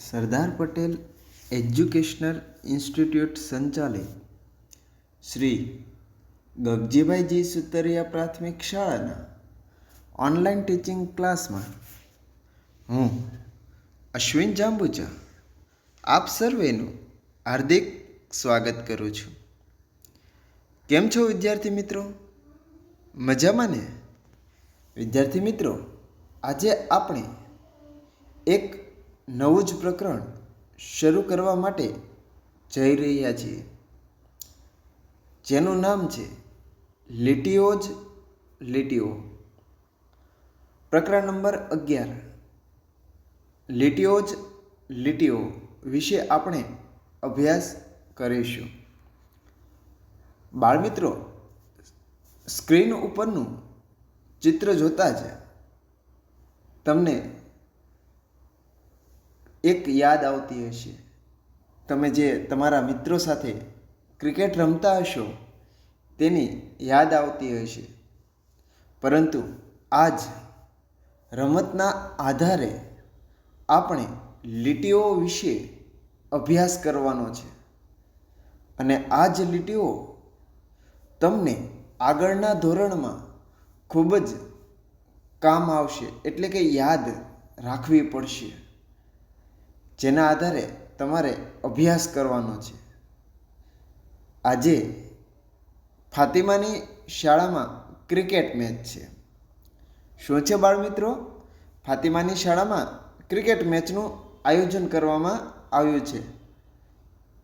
Sardar Patel educational institute સંચાલિત. શ્રી ગગજીભાઈજી સુતરિયા પ્રાથમિક શાળાના ઓનલાઈન ટીચિંગ ક્લાસમાં હું અશ્વિન જાંબુચા આપ સર્વેનું હાર્દિક સ્વાગત કરું છું. કેમ છો વિદ્યાર્થી મિત્રો? મજામાં ને? વિદ્યાર્થી મિત્રો, આજે આપણે એક નવું જ પ્રકરણ શરૂ કરવા માટે જઈ રહ્યા છીએ. જેનું નામ છે લીટીઓ જ લીટીઓ. પ્રકરણ નંબર અગિયાર. લીટીઓ જ લીટીઓ વિશે આપણે અભ્યાસ કરીશું. બાળમિત્રો, સ્ક્રીન ઉપરનું ચિત્ર જોતાં જ તમને એક યાદ આવતી હશે. તમે જે તમારા મિત્રો સાથે ક્રિકેટ રમતા હશો, તેની યાદ આવતી હશે. પરંતુ આજ રમતના આધારે આપણે લીટીઓ વિશે અભ્યાસ કરવાનો છે. અને આ જ લીટીઓ તમને આગળના ધોરણમાં ખૂબ જ કામ આવશે, એટલે કે યાદ રાખવી પડશે. જેના આધારે તમારે અભ્યાસ કરવાનો છે. આજે ફાતિમાની શાળામાં ક્રિકેટ મેચ છે. શું છે બાળમિત્રો? ફાતિમાની શાળામાં ક્રિકેટ મેચનું આયોજન કરવામાં આવ્યું છે.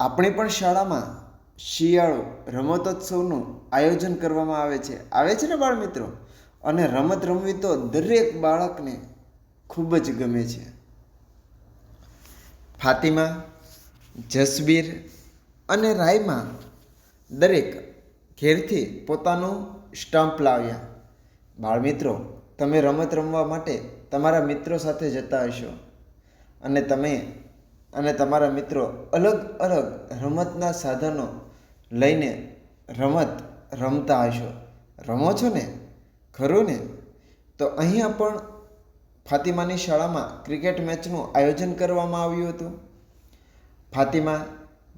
આપણી પણ શાળામાં શિયાળો રમતોત્સવનું આયોજન કરવામાં આવે છે. આવે છે ને બાળમિત્રો? અને રમત રમવી તો દરેક બાળકને ખૂબ જ ગમે છે. ફાતિમા, જસબીર અને રાયમાં દરેક ઘેરથી પોતાનું સ્ટમ્પ લાવ્યા. બાળમિત્રો તમે રમત રમવા માટે તમારા મિત્રો સાથે જતા હશો અને તમે અને તમારા મિત્રો અલગ અલગ રમતના સાધનો લઈને રમત રમતા હશો. રમો છો ને? ખરું ને? તો અહીંયા પણ ફાતિમાની શાળામાં ક્રિકેટ મેચનું આયોજન કરવામાં આવ્યું હતું. ફાતિમા,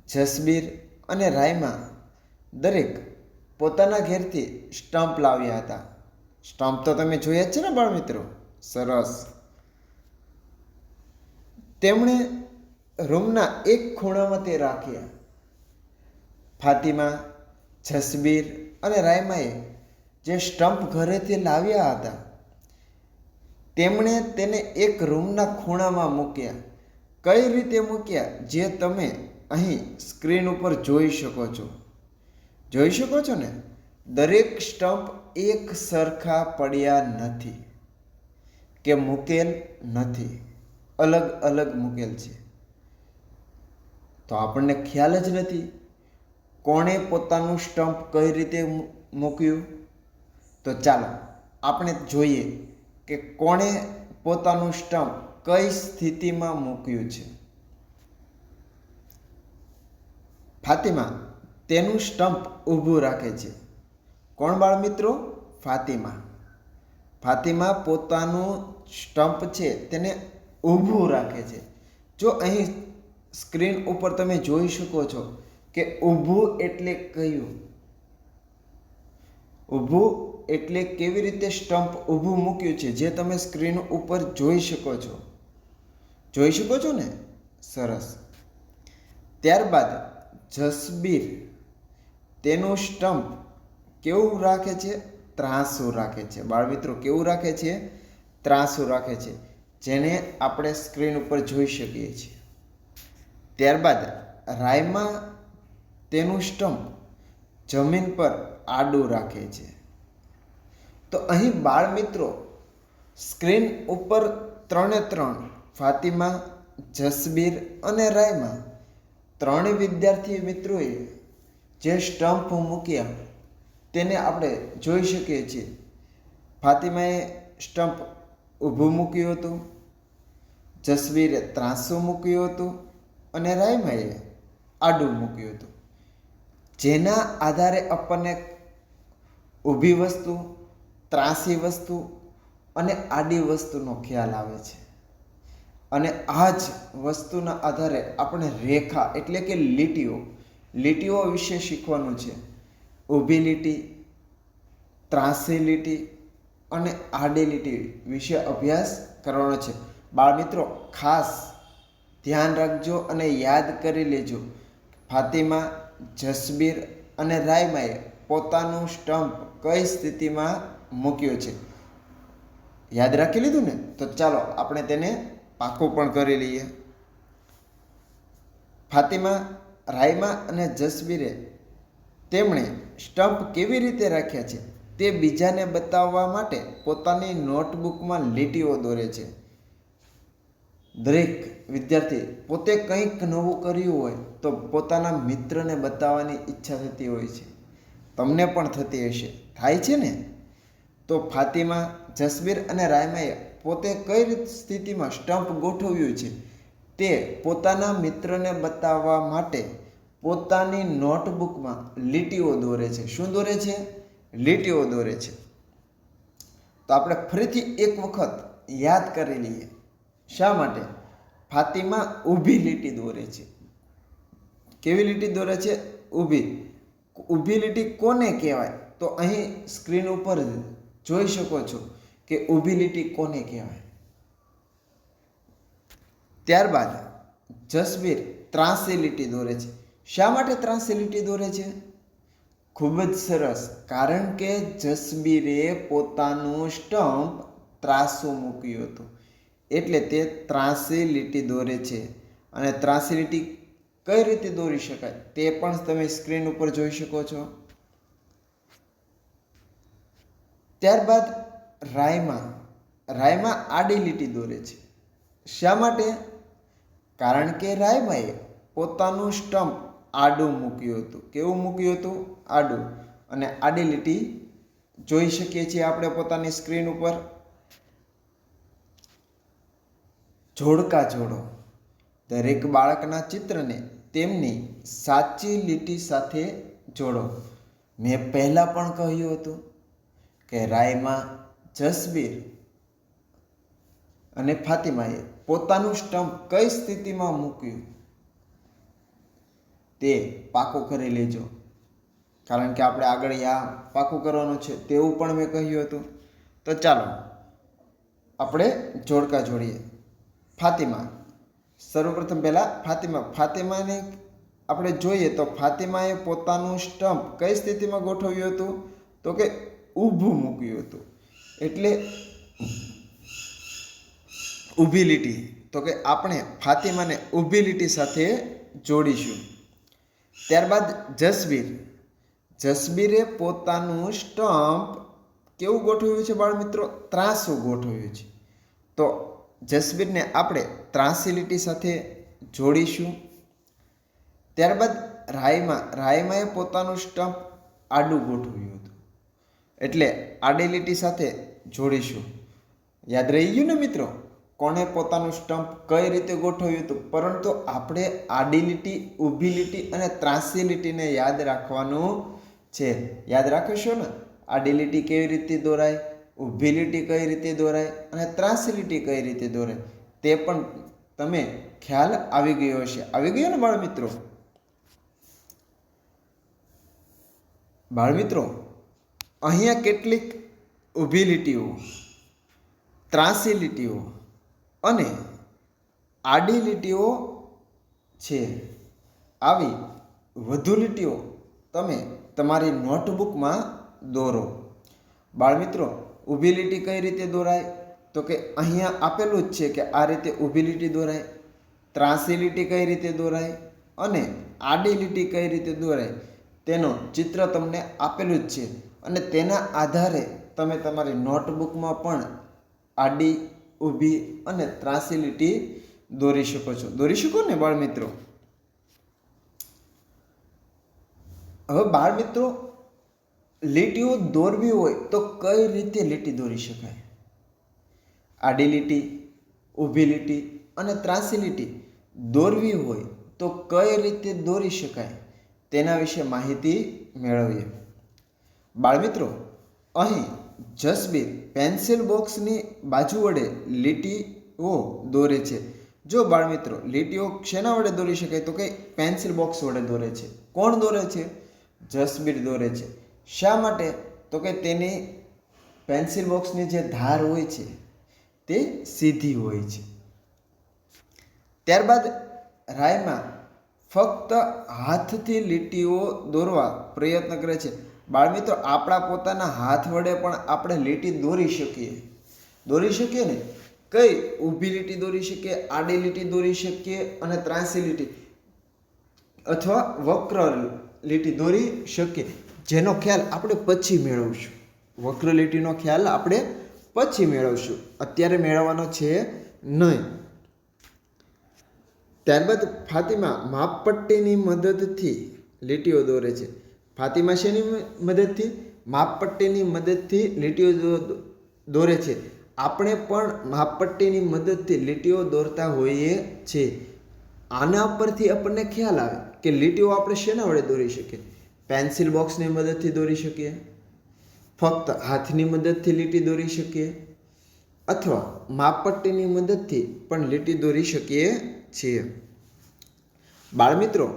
જસબીર અને રાયમા દરેક પોતાના ઘેરથી સ્ટમ્પ લાવ્યા હતા. સ્ટમ્પ તો તમે જોયા જ છે ને બાળમિત્રો? સરસ. તેમણે રૂમના એક ખૂણામાં તે રાખ્યા. ફાતિમા, જસબીર અને રાયમાએ જે સ્ટમ્પ ઘરેથી લાવ્યા હતા તેમણે તેને એક રૂમના ખૂણામાં મૂક્યા. કઈ રીતે મૂક્યા? જે તમે અહીં સ્ક્રીન ઉપર જોઈ શકો છો. જોઈ શકો છો ને? દરેક સ્ટમ્પ એક સરખા પડ્યા નથી કે મૂકેલ નથી. અલગ અલગ મૂકેલ છે. તો આપણને ખ્યાલ જ નથી કોણે પોતાનું સ્ટમ્પ કઈ રીતે મૂક્યું? તો ચાલો, આપણે જોઈએ. કે કોણે પોતાનું સ્ટમ્પ કઈ સ્થિતિમાં મૂક્યું છે? ફાતિમા, તેનું સ્ટમ્પ ઊભું રાખે છે. કોણ બાળ મિત્રો ફાતિમા. ફાતિમા પોતાનું સ્ટમ્પ છે તેને ઊભું રાખે છે. જો અહીં સ્ક્રીન ઉપર તમે જોઈ શકો છો કે ઊભું એટલે કયું? ઊભું એટલે કેવી રીતે સ્ટમ્પ ઊભું મૂક્યું છે, જે તમે સ્ક્રીન ઉપર જોઈ શકો છો. જોઈ શકો છો ને? સરસ. ત્યારબાદ જસબીર, તેનું સ્ટમ્પ કેવું રાખે છે? ત્રાસું રાખે છે. બાળમિત્રો, કેવું રાખે છે? ત્રાસું રાખે છે, જેને આપણે સ્ક્રીન ઉપર જોઈ શકીએ છીએ. ત્યારબાદ રાયમાં તેનું સ્ટમ્પ જમીન પર આડું રાખે છે. તો અહીં બાળ મિત્રો, સ્ક્રીન ઉપર ત્રણે ત્રણ, ફાતિમા, જસબીર અને રાયમાં, ત્રણેય વિદ્યાર્થી મિત્રોએ જે સ્ટમ્પ મૂક્યા, તેને આપણે જોઈ શકીએ છીએ. ફાતિમાએ સ્ટમ્પ ઊભું મૂક્યું હતું જસવીરે ત્રાસું મૂક્યું હતું અને રાયમાએ આડું મૂક્યું હતું. જેના આધારે આપણને ઊભી વસ્તુ, ત્રાસી વસ્તુ અને આડી વસ્તુનો ખ્યાલ આવે છે. અને આ જ વસ્તુના આધારે આપણે રેખા એટલે કે લીટીઓ લીટીઓ વિશે શીખવાનું છે. ઊભી લીટી, ત્રાસી લીટી અને આડી લીટી વિશે અભ્યાસ કરવાનો છે. બાળ મિત્રો ખાસ ધ્યાન રાખજો અને યાદ કરી લેજો. ફાતિમા, જસબીર અને રાયમાએ પોતાનું સ્ટમ્પ કઈ સ્થિતિમાં મૂક્યો છે? યાદ રાખી લીધું ને? તો ચાલો આપણે તેને પાકું પણ કરી લઈએ. ફાતિમા, રાયમા અને જસબીરે તેમણે સ્ટમ્પ કેવી રીતે રાખ્યા છે તે બીજાને બતાવવા માટે પોતાની નોટબુકમાં લીટીઓ દોરે છે. દરેક વિદ્યાર્થી પોતે કંઈક નવું કર્યું હોય તો પોતાના મિત્રને બતાવવાની ઈચ્છા થતી હોય છે. તમને પણ થતી હશે. થાય છે ને? તો ફાતિમા, જસબીર અને રાયમાએ પોતે કઈ સ્થિતિમાં સ્ટમ્પ ગોઠવ્યું છે? તે પોતાના મિત્રને બતાવવા માટે પોતાની નોટબુકમાં લીટીઓ દોરે છે. શું દોરે છે? લીટીઓ દોરે છે. તો આપણે ફરીથી એક વખત યાદ કરી લઈએ. શા માટે? ફાતિમા ઊભી લીટી દોરે છે. કેવી લીટી દોરે છે? ઊભી. ઊભી લીટી કોને કહેવાય? તો અહીં સ્ક્રીન ઉપર જોઈ શકો છો કે ઊભી લીટી કોને કહેવાય? ત્યારબાદ જસબીર ત્રાસી લીટી દોરે છે. શા માટે ત્રાસી લીટી દોરે છે? ખૂબ જ સરસ. કારણ કે જસબીરે પોતાનું સ્ટમ્પ ત્રાસો મૂક્યું હતું. એટલે તે ત્રાસી લીટી દોરે છે. અને ત્રાસી લીટી કઈ રીતે દોરી શકાય? તે પણ તમે સ્ક્રીન ઉપર જોઈ શકો છો. ત્યારબાદ રાયમાં રાયમાં આડી લીટી દોરે છે. શા માટે? કારણ કે રાયમાએ પોતાનું સ્ટમ્પ આડું મૂક્યું હતું. કેવું મૂક્યું હતું? આડું. અને આડી લીટી જોઈ શકીએ છીએ આપણે પોતાની સ્ક્રીન ઉપર. જોડકા જોડો. દરેક બાળકના ચિત્રને તેમની સાચી લીટી સાથે જોડો. મેં પહેલાં પણ કહ્યું હતું કે રાયમાં જસબીર અને ફાતિમાએ પોતાનું સ્ટમ્પ કઈ સ્થિતિમાં મૂક્યું તે પાકું કરી લેજો. કારણ કે આપણે આગળ આ પાકું કરવાનું છે તેવું પણ મેં કહ્યું હતું. તો ચાલો, આપણે જોડકા જોડીએ. ફાતિમા સર્વપ્રથમ પહેલાં ફાતિમા. ફાતિમાને આપણે જોઈએ તો ફાતિમાએ પોતાનું સ્ટમ્પ કઈ સ્થિતિમાં ગોઠવ્યું હતું? તો કે ઊભું મૂક્યું હતું. એટલે ઊભી લીટી તો કે આપણે ફાતિમાને ઊભી લીટી સાથે જોડીશું. ત્યારબાદ જસબીર. જસબીરે પોતાનું સ્ટમ્પ કેવું ગોઠવ્યું છે બાળ મિત્રો ત્રાસું ગોઠવ્યું છે. તો જસબીરને આપણે ત્રાસી લીટી સાથે જોડીશું. ત્યારબાદ રાયમા, રાયમાએ પોતાનું સ્ટમ્પ આડું ગોઠવ્યું હતું. એટલે આડી લીટી સાથે જોડીશું. યાદ રહી ગયું ને મિત્રો? કોણે પોતાનું સ્ટમ્પ કઈ રીતે ગોઠવ્યું હતું? પરંતુ આપણે આડી લીટી ઊભી લીટી અને ત્રાસી લીટીને યાદ રાખવાનું છે. યાદ રાખીશું ને? આડી લીટી કેવી રીતે દોરાય? ઊભી લીટી કઈ રીતે દોરાય અને ત્રાસી લીટી કઈ રીતે દોરાય તે પણ તમે ખ્યાલ આવી ગયો હશે. આવી ગયો ને બાળમિત્રો? બાળમિત્રો, અહીંયા કેટલીક ઊભી લીટીઓ ત્રાસી લીટીઓ અને આડી લીટીઓ છે. આવી વધુ લીટીઓ તમે તમારી નોટબુકમાં દોરો. બાળમિત્રો ઊભી લીટી કઈ રીતે દોરાય? તો કે અહીંયા આપેલું જ છે કે આ રીતે ઊભી લીટી દોરાય ત્રાસી લીટી કઈ રીતે દોરાય અને આડી લીટી કઈ રીતે દોરાય, તેનો ચિત્ર તમને આપેલું જ છે. અને તેના આધારે તમે તમારી નોટબુકમાં પણ આડી, ઊભી અને ત્રાસી લીટી દોરી શકો છો. દોરી શકો ને બાળમિત્રો? હવે બાળ મિત્રો લીટીઓ દોરવી હોય તો કઈ રીતે લીટી દોરી શકાય? આડી લીટી, ઊભી લીટી અને ત્રાસી લીટી દોરવી હોય તો કઈ રીતે દોરી શકાય તેના વિશે માહિતી મેળવીએ. બાળમિત્રો, અહીં જસબીર પેન્સિલ બોક્સની બાજુ વડે લીટીઓ દોરે છે. જો બાળમિત્રો, લીટીઓ શેના વડે દોરી શકાય તો કે પેન્સિલ બોક્સ વડે દોરે છે? કોણ દોરે છે? જસબીર દોરે છે. શા માટે? તો કે તેની પેન્સિલ બોક્સની જે ધાર હોય છે, તે સીધી હોય છે. ત્યારબાદ રાયમાં ફક્ત હાથથી લીટીઓ દોરવા પ્રયત્ન કરે છે. બાળમિત્રો, આપણા પોતાના હાથ વડે પણ આપણે લીટી દોરી શકીએ. દોરી શકીએ ને? કઈ? ઊભી લીટી દોરી શકીએ, આડી લીટી દોરી શકીએ અને ત્રાસી લીટી અથવા વક્ર લીટી દોરી શકીએ. જેનો ખ્યાલ આપણે પછી મેળવશું. વક્ર લીટીનો ખ્યાલ આપણે પછી મેળવશું. અત્યારે મેળવવાનો છે નહીં. ત્યારબાદ ફાતિમા માપપટ્ટીની મદદથી, લીટીઓ દોરે છે. ફાતિમા શેની મદદથી? માપપટ્ટીની મદદથી લીટીઓ દોરે છે. આપણે પણ માપપટ્ટીની મદદથી લીટીઓ દોરતા હોઈએ છીએ. આના પરથી આપણને ખ્યાલ આવે કે લીટીઓ આપણે શેના વડે દોરી શકીએ? પેન્સિલ બોક્સની મદદથી દોરી શકીએ, ફક્ત હાથની મદદથી લીટી દોરી શકીએ, અથવા માપપટ્ટીની મદદથી પણ લીટી દોરી શકીએ છીએ. બાળમિત્રો,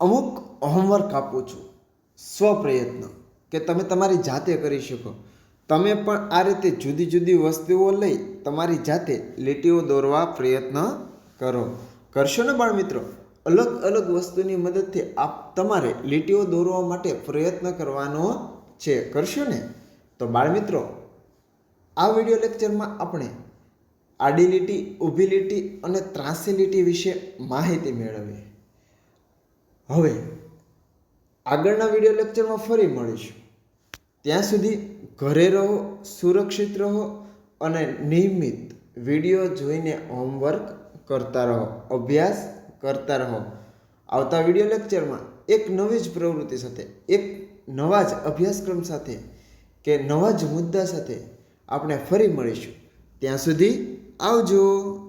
અમુક હોમવર્ક આપું છું. સ્વપ્રયત્ન કે તમે તમારી જાતે કરી શકો. તમે પણ આ રીતે જુદી જુદી વસ્તુઓ લઈ તમારી જાતે લીટીઓ દોરવા પ્રયત્ન કરો. કરશો ને બાળમિત્રો? અલગ અલગ વસ્તુની મદદથી આપ તમારે લીટીઓ દોરવા માટે પ્રયત્ન કરવાનો છે, કરશો ને? તો બાળમિત્રો, આ વીડિયો લેક્ચરમાં આપણે આડી લીટી, ઊભી લીટી અને ત્રાસી લીટી વિશે માહિતી મેળવી હવે, આગળના વીડિયો લેક્ચરમાં ફરી મળીશું. ત્યાં સુધી ઘરે રહો, સુરક્ષિત રહો અને નિયમિત વીડિયો જોઈને હોમવર્ક કરતા રહો. અભ્યાસ કરતા રહો. આવતા વીડિયો લેક્ચરમાં એક નવી જ પ્રવૃત્તિ સાથે, એક નવા જ અભ્યાસક્રમ સાથે કે નવા જ મુદ્દા સાથે આપણે ફરી મળીશું. ત્યાં સુધી આવજો.